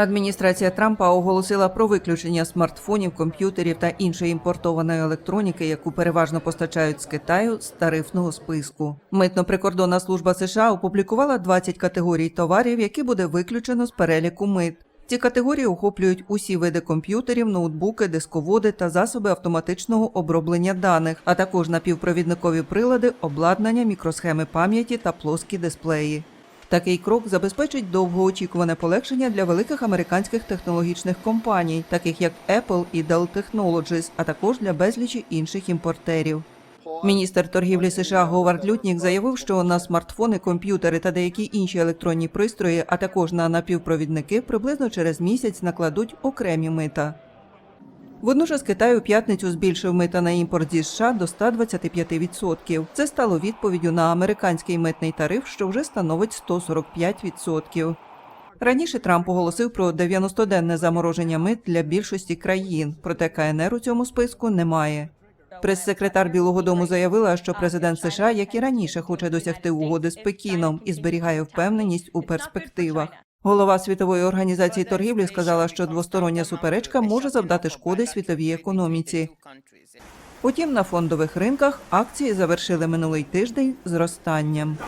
Адміністрація Трампа оголосила про виключення смартфонів, комп'ютерів та іншої імпортованої електроніки, яку переважно постачають з Китаю, з тарифного списку. Митно-прикордонна служба США опублікувала 20 категорій товарів, які буде виключено з переліку мит. Ці категорії охоплюють усі види комп'ютерів, ноутбуки, дисководи та засоби автоматичного оброблення даних, а також напівпровідникові прилади, обладнання, мікросхеми пам'яті та плоскі дисплеї. Такий крок забезпечить довгоочікуване полегшення для великих американських технологічних компаній, таких як Apple і Dell Technologies, а також для безлічі інших імпортерів. Міністр торгівлі США Говард Лютнік заявив, що на смартфони, комп'ютери та деякі інші електронні пристрої, а також на напівпровідники, приблизно через місяць накладуть окремі мита. Водночас Китай у п'ятницю збільшив мита на імпорт зі США до 125%. Це стало відповіддю на американський митний тариф, що вже становить 145%. Раніше Трамп оголосив про 90-денне замороження мит для більшості країн, проте КНР у цьому списку немає. Прес-секретар Білого Дому заявила, що президент США, як і раніше, хоче досягти угоди з Пекіном і зберігає впевненість у перспективах. Голова світової організації торгівлі сказала, що двостороння суперечка може завдати шкоди світовій економіці. Утім, на фондових ринках акції завершили минулий тиждень зростанням.